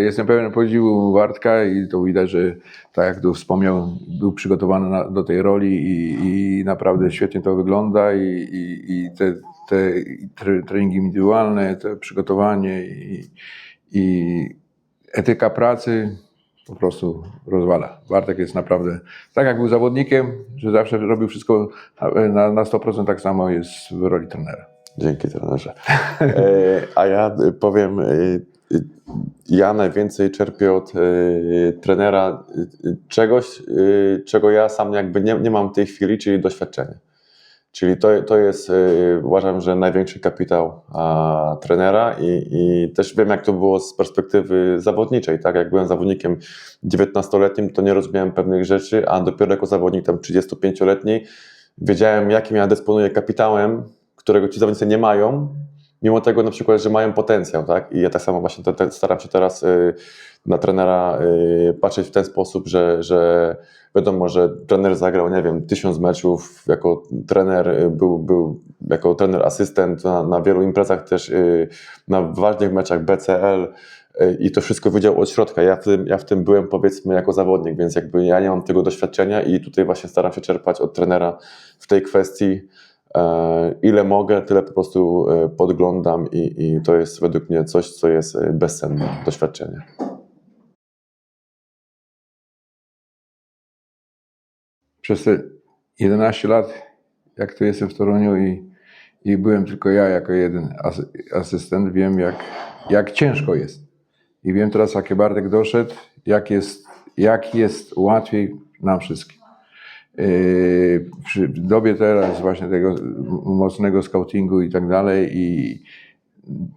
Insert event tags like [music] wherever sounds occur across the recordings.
Jestem pełen podziwu Bartka i to widać, że tak jak tu wspomniał, był przygotowany na, do tej roli i, i naprawdę świetnie to wygląda i, i, i te, te treningi indywidualne, to przygotowanie i, i etyka pracy po prostu rozwala. Bartek jest naprawdę, tak jak był zawodnikiem, że zawsze robił wszystko na, na, na 100%, tak samo jest w roli trenera. Dzięki trenerze. E, a ja powiem, y, ja najwięcej czerpię od y, trenera y, czegoś, y, czego ja sam jakby nie, nie mam w tej chwili, czyli doświadczenie. Czyli to, to jest, y, uważam, że największy kapitał a, trenera i, i też wiem, jak to było z perspektywy zawodniczej. Tak, jak byłem zawodnikiem 19-letnim, to nie rozumiałem pewnych rzeczy, a dopiero jako zawodnik tam 35-letni wiedziałem, jakim ja dysponuję kapitałem, którego ci zawodnicy nie mają, mimo tego na przykład, że mają potencjał, tak? I ja tak samo właśnie te, te, staram się teraz y, na trenera y, patrzeć w ten sposób, że, że wiadomo, że trener zagrał, nie wiem, tysiąc meczów jako trener, y, był, był jako trener asystent na, na wielu imprezach też, y, na ważnych meczach BCL y, i to wszystko wiedział od środka. Ja w, tym, ja w tym byłem powiedzmy jako zawodnik, więc jakby ja nie mam tego doświadczenia i tutaj właśnie staram się czerpać od trenera w tej kwestii. E, Ile mogę, tyle po prostu e, podglądam i, i to jest według mnie coś, co jest e, bezcenne doświadczenie. przez te 11 lat, jak tu jestem w Toruniu i, i byłem tylko ja jako jeden asy, asystent, wiem jak, jak ciężko jest. I wiem teraz, jak Bartek doszedł, jak jest, jak jest łatwiej nam wszystkim. Yy, przy dobie teraz właśnie tego mocnego scoutingu i tak dalej i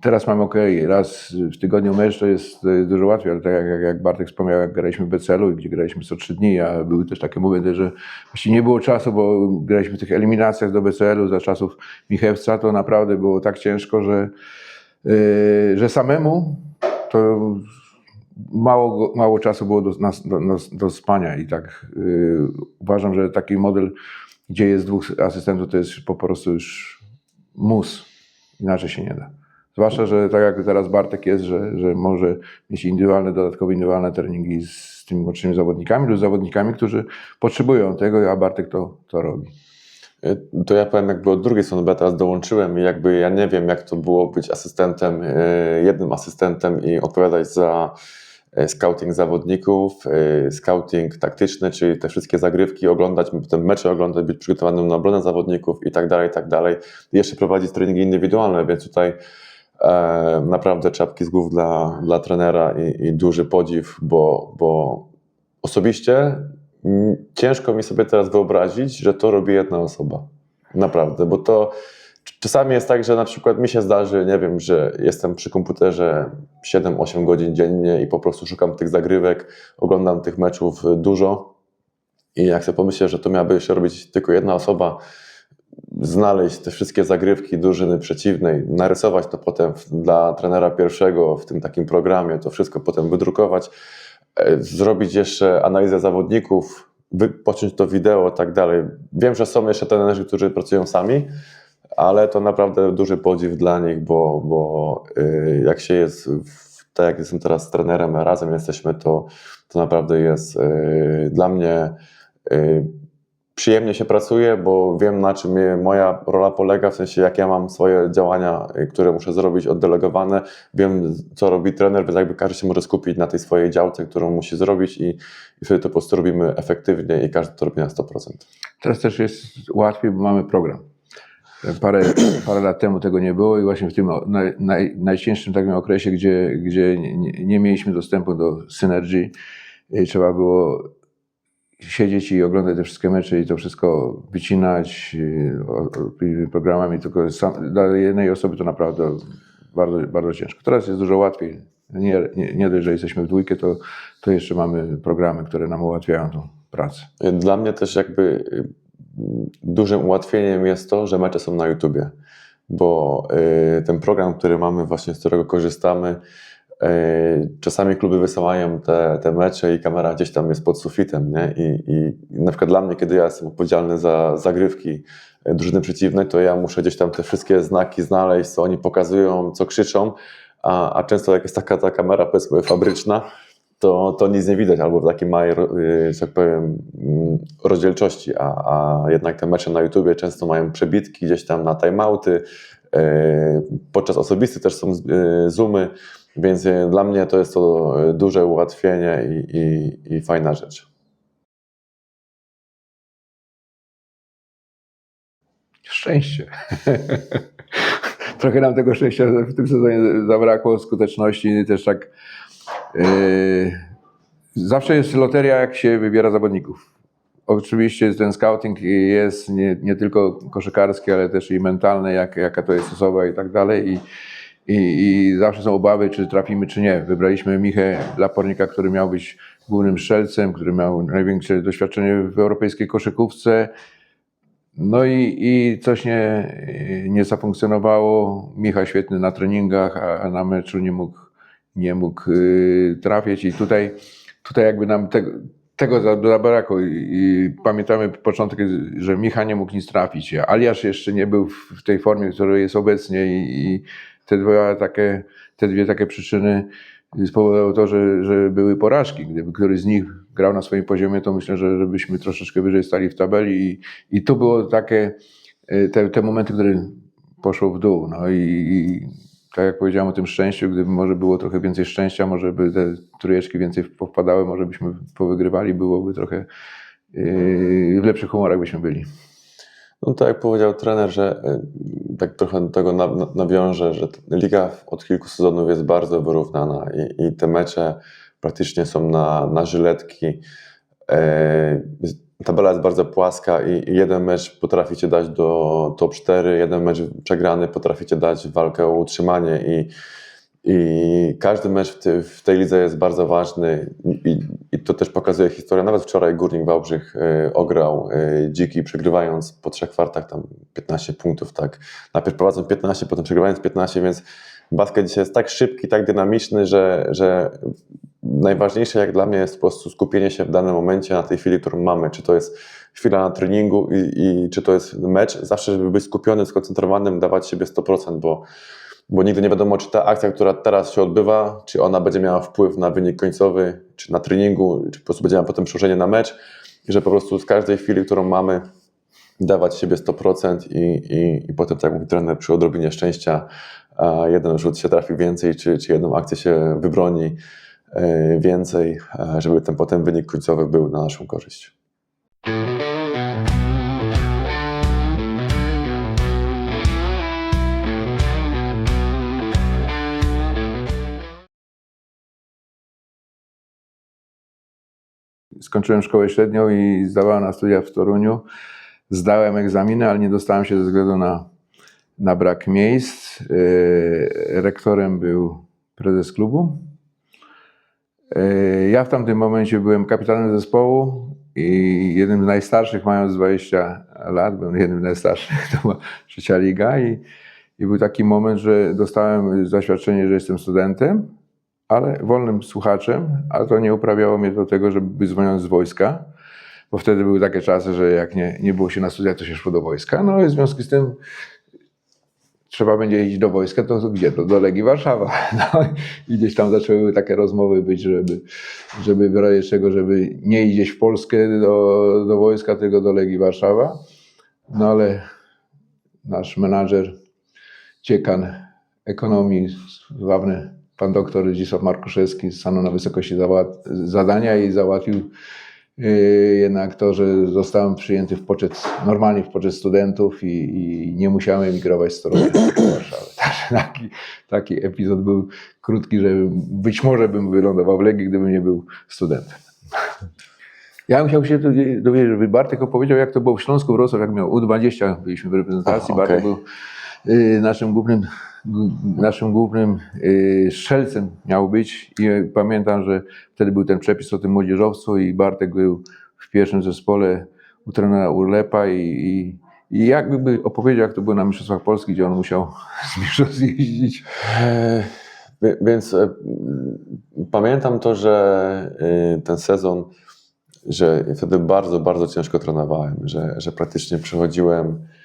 teraz mamy ok, raz w tygodniu mecz to jest, to jest dużo łatwiej, ale tak jak, jak Bartek wspomniał, jak graliśmy w BCL-u, gdzie graliśmy co trzy dni, a były też takie momenty, że właściwie nie było czasu, bo graliśmy w tych eliminacjach do BCL-u za czasów Michewca, to naprawdę było tak ciężko, że, yy, że samemu to mało, mało czasu było do, na, do, do, spania i tak yy, uważam, że taki model, gdzie jest dwóch asystentów, to jest po prostu już mus. Inaczej się nie da. Zwłaszcza, że tak jak teraz Bartek jest, że, że może mieć indywidualne, dodatkowe indywidualne treningi z tymi młodszymi zawodnikami lub zawodnikami, którzy potrzebują tego, a Bartek to, to robi. E, To ja powiem jakby od drugiej strony, bo ja teraz dołączyłem i jakby ja nie wiem, jak to było być asystentem, e, jednym asystentem i odpowiadać za scouting zawodników, e, scouting taktyczny, czyli te wszystkie zagrywki, oglądać, potem mecze oglądać, być przygotowanym na obronę zawodników i tak dalej, i tak dalej. Jeszcze prowadzić treningi indywidualne, więc tutaj e, naprawdę czapki z głów dla, dla trenera i, i duży podziw, bo, bo osobiście ciężko mi sobie teraz wyobrazić, że to robi jedna osoba. Naprawdę, bo to czasami jest tak, że na przykład mi się zdarzy, nie wiem, że jestem przy komputerze 7-8 godzin dziennie i po prostu szukam tych zagrywek, oglądam tych meczów dużo i jak sobie pomyślę, że to miałaby jeszcze robić tylko jedna osoba, znaleźć te wszystkie zagrywki drużyny przeciwnej, narysować to potem dla trenera pierwszego w tym takim programie, to wszystko potem wydrukować, e, zrobić jeszcze analizę zawodników, pociąć to wideo i tak dalej. Wiem, że są jeszcze trenerzy, którzy pracują sami, ale to naprawdę duży podziw dla nich, bo, bo y, jak się jest, w, tak jak jestem teraz z trenerem, razem jesteśmy, to, to naprawdę jest y, dla mnie y, przyjemnie się pracuje, bo wiem na czym moja rola polega, w sensie jak ja mam swoje działania, które muszę zrobić oddelegowane, wiem co robi trener, więc jakby każdy się może skupić na tej swojej działce, którą musi zrobić i, i wtedy to po prostu robimy efektywnie i każdy to robi na 100%. Teraz też jest łatwiej, bo mamy program. Parę, parę lat temu tego nie było i właśnie w tym naj, naj, najcięższym takim okresie, gdzie, gdzie nie, nie mieliśmy dostępu do Synergy, y, trzeba było siedzieć i oglądać te wszystkie mecze i to wszystko wycinać y, programami, tylko sam, dla jednej osoby to naprawdę bardzo, bardzo ciężko. Teraz jest dużo łatwiej. Nie, nie, nie dość, że jesteśmy w dwójkę, to, to jeszcze mamy programy, które nam ułatwiają tą pracę. Dla mnie też jakby dużym ułatwieniem jest to, że mecze są na YouTubie, bo y, ten program, który mamy właśnie, z którego korzystamy, y, czasami kluby wysyłają te, te mecze i kamera gdzieś tam jest pod sufitem, nie? I, I na przykład dla mnie, kiedy ja jestem odpowiedzialny za zagrywki y, drużyny przeciwnej, to ja muszę gdzieś tam te wszystkie znaki znaleźć, co oni pokazują, co krzyczą, a, a często jak jest taka ta kamera powiedzmy fabryczna, to, to nic nie widać, albo w takiej małej, y, że tak powiem, mm, rozdzielczości, a, a jednak te mecze na YouTubie często mają przebitki gdzieś tam na timeouty, y, podczas osobistych też są y, zoomy, więc y, dla mnie to jest to duże ułatwienie i, i, i fajna rzecz. Szczęście. [laughs] Trochę nam tego szczęścia w tym sezonie zabrakło, skuteczności też tak. Yy, zawsze jest loteria, jak się wybiera zawodników. Oczywiście ten scouting jest nie, nie tylko koszykarski, ale też i mentalny, jak, jaka to jest osoba i tak dalej. I, zawsze są obawy, czy trafimy, czy nie. Wybraliśmy Michę Lapornika, który miał być głównym strzelcem, który miał największe doświadczenie w europejskiej koszykówce. No i, i coś nie, nie zafunkcjonowało. Michał świetny na treningach, a na meczu nie mógł, nie mógł y, trafić. I tutaj, tutaj jakby nam tego, tego za- zabrakło. I, pamiętamy początek, że Michał nie mógł nic trafić. Aliasz jeszcze nie był w, tej formie, w której jest obecnie. I, te, dwa takie, te dwie takie przyczyny spowodowały to, że, że były porażki. Gdyby któryś z nich grał na swoim poziomie, to myślę, że żebyśmy troszeczkę wyżej stali w tabeli i, i tu było takie e, te, te momenty, które poszło w dół. No i, i tak jak powiedziałem o tym szczęściu, gdyby może było trochę więcej szczęścia, może by te trójeczki więcej powpadały, może byśmy powygrywali, byłoby trochę yy, w lepszych humorach byśmy byli. No tak jak powiedział trener, że y, tak trochę do tego na- na- nawiążę, że liga od kilku sezonów jest bardzo wyrównana i, i te mecze praktycznie są na, na żyletki. Jest- tabela jest bardzo płaska i, jeden mecz potraficie dać do top 4, jeden mecz przegrany potraficie dać walkę o utrzymanie i, i każdy mecz w, ty, w tej lidze jest bardzo ważny i, i to też pokazuje historia. Nawet wczoraj Górnik Wałbrzych y, ograł y, Dziki, przegrywając po trzech kwartach tam 15 punktów. Tak. Najpierw prowadzą 15, potem przegrywając 15, więc basket dzisiaj jest tak szybki, tak dynamiczny, że, że najważniejsze jak dla mnie jest po prostu skupienie się w danym momencie na tej chwili, którą mamy. Czy to jest chwila na treningu i, i czy to jest mecz. Zawsze, żeby być skupionym, skoncentrowanym, dawać siebie 100%, bo bo nigdy nie wiadomo, czy ta akcja, która teraz się odbywa, czy ona będzie miała wpływ na wynik końcowy, czy na treningu, czy po prostu będzie miała potem przełożenie na mecz, i że po prostu z każdej chwili, którą mamy, dawać siebie 100% i, i, i potem, tak jak mówi trener, przy odrobinie szczęścia jeden rzut się trafi więcej, czy, czy jedną akcję się wybroni e, więcej, e, żeby ten potem wynik końcowy był na naszą korzyść. Skończyłem szkołę średnią i zdawałem na studia w Toruniu. Zdałem egzaminy, ale nie dostałem się ze względu na, na brak miejsc. Yy, Rektorem był prezes klubu. Yy, Ja w tamtym momencie byłem kapitanem zespołu i jednym z najstarszych, mając 20 lat, byłem jednym z najstarszych, [laughs] to była trzecia liga i, i był taki moment, że dostałem zaświadczenie, że jestem studentem, ale wolnym słuchaczem, a to nie uprawiało mnie do tego, żeby zwolniony z wojska, bo wtedy były takie czasy, że jak nie, nie było się na studiach, to się szło do wojska. No i w związku z tym trzeba będzie iść do wojska, to, gdzie? To do Legii Warszawa. [laughs] No i gdzieś tam zaczęły takie rozmowy być, żeby, żeby w razie czego, żeby nie iść gdzieś w Polskę do, do wojska, tylko do Legii Warszawa. No ale nasz menadżer, dziekan ekonomii, sławny pan doktor Zdzisław Markuszewski stanął na wysokości zadania i załatwił jednak to, że zostałem przyjęty w poczet, normalnie w poczet studentów i, i nie musiałem emigrować z Torunia do Warszawy. [laughs] Taki, taki epizod był krótki, że być może bym wylądował w Legii, gdybym nie był studentem. Ja bym chciał się dowie- dowiedzieć, żeby Bartek opowiedział, jak to było w Śląsku Wrocław, jak miał U20, byliśmy w reprezentacji, Aha, Bartek okej. był naszym głównym, naszym głównym y, strzelcem miał być i pamiętam, że wtedy był ten przepis o tym młodzieżowcu i Bartek był w pierwszym zespole u trenera Urlepa i, i, i jakby opowiedział, jak to było na Mistrzostwach Polski, gdzie on musiał [laughs] z mistrzostw jeździć. E, Więc e, pamiętam to, że e, ten sezon, że wtedy bardzo, bardzo ciężko trenowałem, że, że praktycznie przychodziłem e,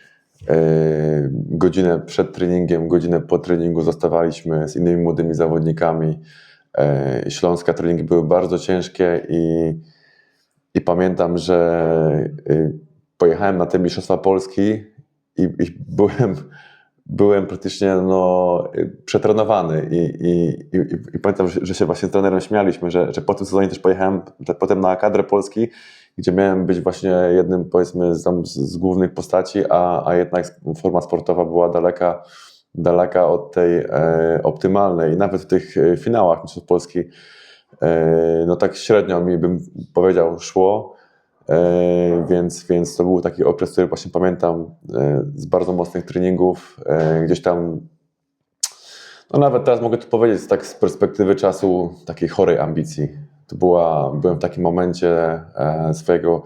godzinę przed treningiem, godzinę po treningu zostawaliśmy z innymi młodymi zawodnikami. E, Śląska treningi były bardzo ciężkie i, i pamiętam, że e, pojechałem na te Mistrzostwa Polski i, i byłem, byłem praktycznie no, przetrenowany i, i, i, pamiętam, że, się właśnie z trenerem śmialiśmy, że, że po tym sezonie też pojechałem te, potem na kadrę Polski, gdzie miałem być właśnie jednym powiedzmy z, z, głównych postaci, a, a jednak forma sportowa była daleka, daleka od tej e, optymalnej. Nawet w tych e, finałach Mistrzostw Polski e, no tak średnio mi bym powiedział szło. E, więc, więc to był taki okres, który właśnie pamiętam e, z bardzo mocnych treningów. E, gdzieś tam, no nawet teraz mogę tu powiedzieć, tak z perspektywy czasu takiej chorej ambicji. To była, byłem w takim momencie e, swojego,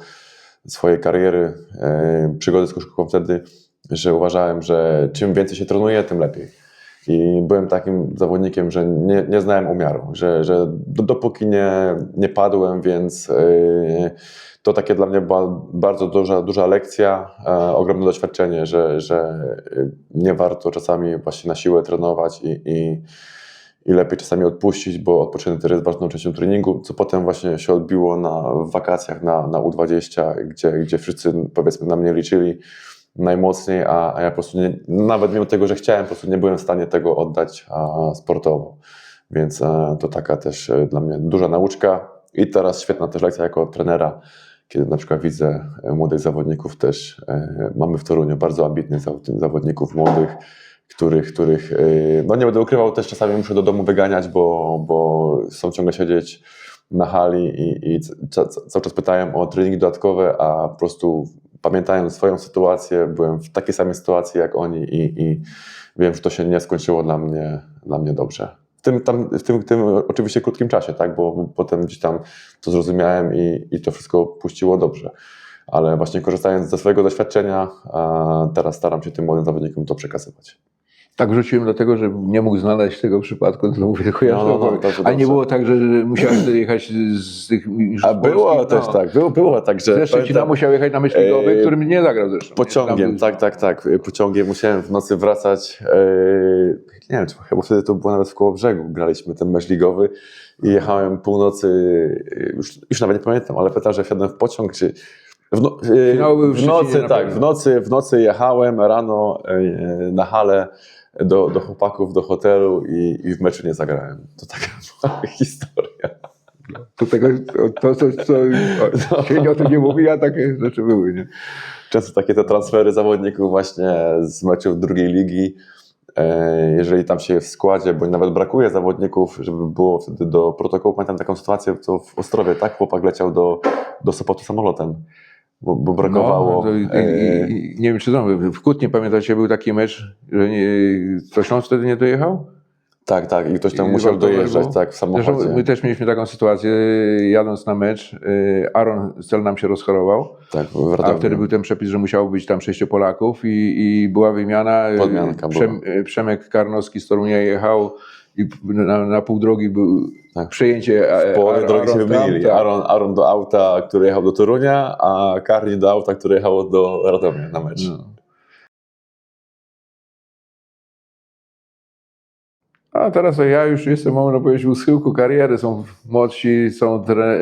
swojej kariery, e, przygody z koszykówką wtedy, że uważałem, że czym więcej się trenuje, tym lepiej. I byłem takim zawodnikiem, że nie, nie znałem umiaru, że, że do, dopóki nie, nie padłem, więc yy, to takie dla mnie była bardzo duża, duża lekcja, e, ogromne doświadczenie, że, że nie warto czasami właśnie na siłę trenować i, i, i lepiej czasami odpuścić, bo odpoczynek też jest ważną częścią treningu, co potem właśnie się odbiło na wakacjach na, na U20, gdzie, gdzie wszyscy powiedzmy na mnie liczyli najmocniej, a, a ja po prostu nie, nawet mimo tego, że chciałem, po prostu nie byłem w stanie tego oddać a, sportowo. Więc e, to taka też e, dla mnie duża nauczka i teraz świetna też lekcja jako trenera, kiedy na przykład widzę e, młodych zawodników też, mamy w Toruniu bardzo ambitnych zaw- zawodników młodych, których, których e, no nie będę ukrywał, też czasami muszę do domu wyganiać, bo, bo są ciągle siedzieć na hali i, i ca, ca, cały czas pytają o treningi dodatkowe, a po prostu pamiętają swoją sytuację, byłem w takiej samej sytuacji jak oni i, i wiem, że to się nie skończyło dla mnie, dla mnie dobrze. W tym, tam, w tym, tym oczywiście krótkim czasie, tak? bo potem gdzieś tam to zrozumiałem i, i to wszystko puściło dobrze. Ale właśnie korzystając ze swojego doświadczenia, teraz staram się tym młodym zawodnikom to przekazywać. Tak wrzuciłem dlatego, że nie mógł znaleźć tego przypadku, to mówię, kojarzę. No, no, no, A nie było tak, że musiałeś jechać z tych już A było polskich, też no. tak, było, było tak, że Zresztą pamiętam- Cina musiał jechać na mecz ligowy, Eee, którym nie zagrał zresztą. Pociągiem, tak, tak, tak. Pociągiem musiałem w nocy wracać. Yy, nie wiem, chyba wtedy to było nawet w koło brzegu. Graliśmy ten mecz ligowy i jechałem północy, yy, już, już nawet nie pamiętam, ale pamiętam, że wsiadłem w pociąg, czy w, no, były w w nocy, tak, w nocy, w nocy jechałem rano yy, na halę do, do chłopaków, do hotelu i, i w meczu nie zagrałem. To taka [laughs] była historia. To tego, to, to, to, o, się o tym nie mówi, a takie rzeczy były. Nie? często takie te transfery zawodników właśnie z meczów drugiej ligi, e, jeżeli tam się w składzie, bo nawet brakuje zawodników, żeby było wtedy do protokołu, pamiętam taką sytuację, co w Ostrowie, tak, chłopak leciał do, do Sopotu samolotem, bo, bo brakowało. No, i, e, i, nie wiem, czy znowu, w Kutnie pamiętacie, był taki mecz, że nie, to Śląsk wtedy nie dojechał? tak, tak, i ktoś tam i musiał dojeżdżać, tak, w samochodzie. Zresztą my też mieliśmy taką sytuację, jadąc na mecz, y, Aaron Stel nam się rozchorował, tak, a wtedy był ten przepis, że musiało być tam sześciu Polaków i, i była wymiana. y, Podmianka Przem, y, Przemek Karnowski z Torunia jechał i na, na pół drogi był Tak. przejęcie. a- W połowie Aaron drogi się wymylili. tak. Aaron, Aaron do auta, który jechał do Torunia, a Karni do auta, które jechało do Radomia na mecz. No. A teraz ja już jestem, można powiedzieć, u schyłku kariery. Są młodsi, są tre,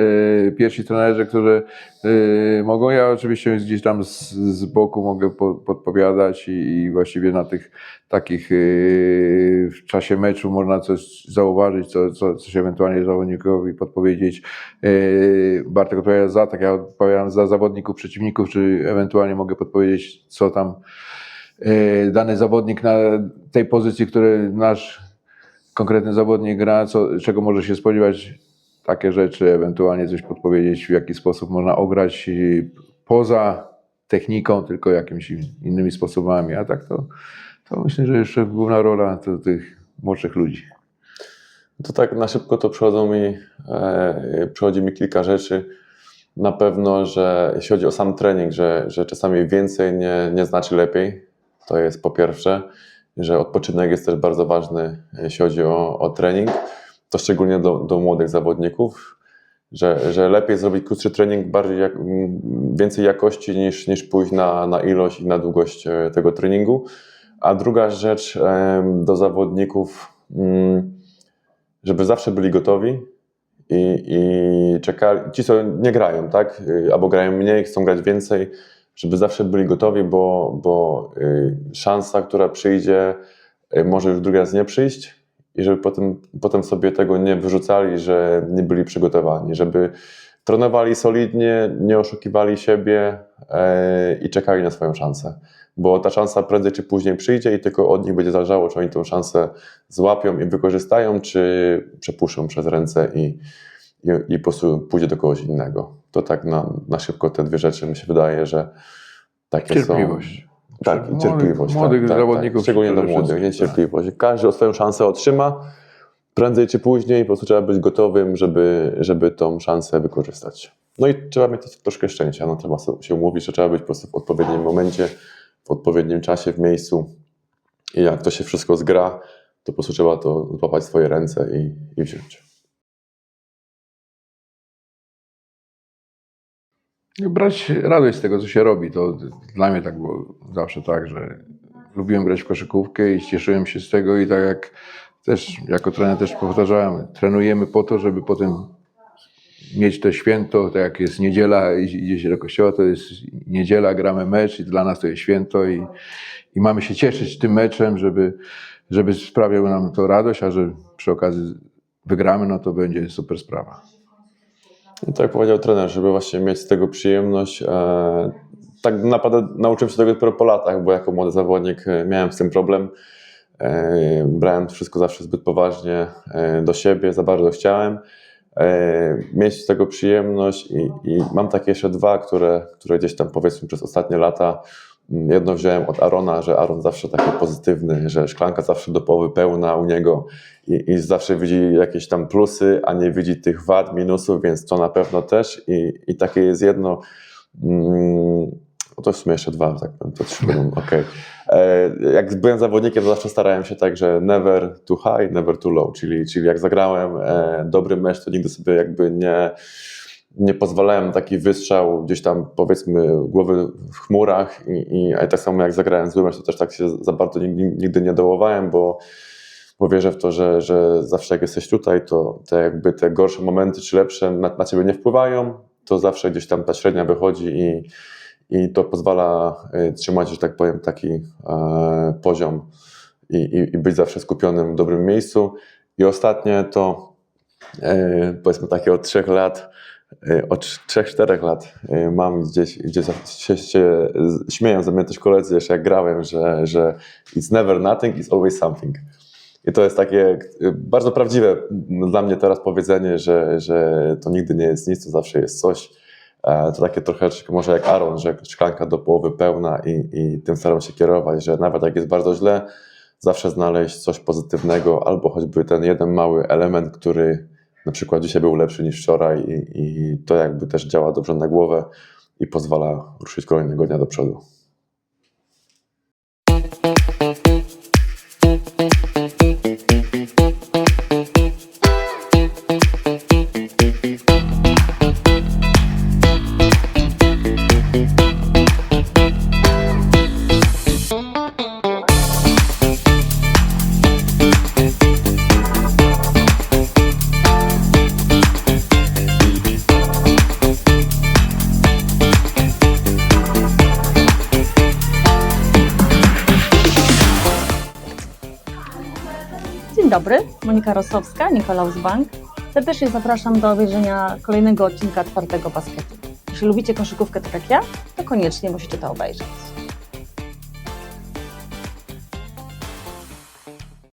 e, pierwsi trenerzy, którzy e, mogą. Ja oczywiście gdzieś tam z, z boku mogę po, podpowiadać i, i właściwie na tych takich e, w czasie meczu można coś zauważyć, co, co, coś ewentualnie zawodnikowi podpowiedzieć. E, Bartek odpowiada za, tak ja odpowiadam za zawodników, przeciwników, czy ewentualnie mogę podpowiedzieć, co tam dany zawodnik na tej pozycji, który nasz konkretny zawodnik gra, co, czego może się spodziewać, takie rzeczy, ewentualnie coś podpowiedzieć, w jaki sposób można ograć poza techniką, tylko jakimiś innymi sposobami, a tak to, to myślę, że jeszcze główna rola to tych młodszych ludzi. To tak na szybko to przychodzą mi, e, przychodzi mi kilka rzeczy. Na pewno, że jeśli chodzi o sam trening, że, że czasami więcej nie, nie znaczy lepiej. To jest po pierwsze, że odpoczynek jest też bardzo ważny, jeśli chodzi o, o trening. To szczególnie do, do młodych zawodników, że, że lepiej zrobić krótszy trening, bardziej jak, więcej jakości niż, niż pójść na, na ilość i na długość e, tego treningu. A druga rzecz em, do zawodników, mm, żeby zawsze byli gotowi i, i czekali, ci co nie grają, tak, y, albo grają mniej, chcą grać więcej, żeby zawsze byli gotowi, bo, bo y, szansa, która przyjdzie, y, może już drugi raz nie przyjść i żeby potem, potem sobie tego nie wyrzucali, że nie byli przygotowani, żeby trenowali solidnie, nie oszukiwali siebie e, i czekali na swoją szansę. Bo ta szansa prędzej czy później przyjdzie i tylko od nich będzie zależało, czy oni tę szansę złapią i wykorzystają, czy przepuszczą przez ręce i, i, i po prostu pójdzie do kogoś innego. To tak na, na szybko te dwie rzeczy mi się wydaje, że takie Cierpliwość. są. Tak, i cierpliwość. młodych tak, tak, zawodników Tak. Szczególnie do młodych, nie cierpliwość. Każdy o swoją szansę otrzyma, prędzej czy później, po prostu trzeba być gotowym, żeby, żeby tą szansę wykorzystać. No i trzeba mieć też troszkę szczęścia, no trzeba się umówić, że trzeba być po prostu w odpowiednim momencie, w odpowiednim czasie, w miejscu i jak to się wszystko zgra, to po prostu trzeba to złapać swoje ręce i, i wziąć. Brać radość z tego, co się robi. To dla mnie tak było zawsze tak, że lubiłem grać w koszykówkę i cieszyłem się z tego i tak jak też jako trener też powtarzałem, trenujemy po to, żeby potem mieć to święto, tak jak jest niedziela, idzie się do kościoła, to jest niedziela, gramy mecz i dla nas to jest święto i, i mamy się cieszyć tym meczem, żeby, żeby sprawiał nam to radość, a że przy okazji wygramy, no to będzie super sprawa. No tak powiedział trener, żeby właśnie mieć z tego przyjemność. E, tak naprawdę nauczyłem się tego dopiero po latach, bo jako młody zawodnik e, miałem z tym problem. E, brałem wszystko zawsze zbyt poważnie do siebie, za bardzo chciałem. Mieć z tego przyjemność i, i mam takie jeszcze dwa, które, które gdzieś tam powiedzmy przez ostatnie lata Jedno wziąłem od Arona, że Aaron zawsze taki pozytywny, że szklanka zawsze do połowy pełna u niego i, i zawsze widzi jakieś tam plusy, a nie widzi tych wad, minusów, więc to na pewno też. I, i takie jest jedno. Mm, no to w sumie jeszcze dwa, tak powiem, to trzy będą. [laughs] E, jak byłem zawodnikiem, to zawsze starałem się tak, że never too high, never too low, czyli, czyli jak zagrałem e, dobry mecz, to nigdy sobie jakby nie, nie pozwalałem taki wystrzał gdzieś tam powiedzmy głowy w chmurach i, i a tak samo jak zagrałem zły mecz, to też tak się za bardzo nigdy, nie dołowałem, bo, bo wierzę w to, że, że zawsze jak jesteś tutaj, to te jakby te gorsze momenty czy lepsze na, na ciebie nie wpływają, to zawsze gdzieś tam ta średnia wychodzi i, i to pozwala y, trzymać, że tak powiem, taki e, poziom i, i, i być zawsze skupionym w dobrym miejscu. I ostatnie to e, powiedzmy takie od trzech lat, e, od trzech, czterech lat e, mam gdzieś, gdzie się, się śmieją ze mnie też koledzy, jeszcze jak grałem, że, że it's never nothing, it's always something. I to jest takie e, bardzo prawdziwe dla mnie teraz powiedzenie, że, że to nigdy nie jest nic, to zawsze jest coś. E, To takie trochę może jak Aaron, że szklanka do połowy pełna i, i tym staram się kierować, że nawet jak jest bardzo źle, zawsze znaleźć coś pozytywnego albo choćby ten jeden mały element, który na przykład dzisiaj był lepszy niż wczoraj i, i to jakby też działa dobrze na głowę i pozwala ruszyć kolejnego dnia do przodu. Monika Rosowska, Nikolaus Bank. Serdecznie zapraszam do obejrzenia kolejnego odcinka Twardego Basketu. Jeśli lubicie koszykówkę tak jak ja, to koniecznie musicie to obejrzeć.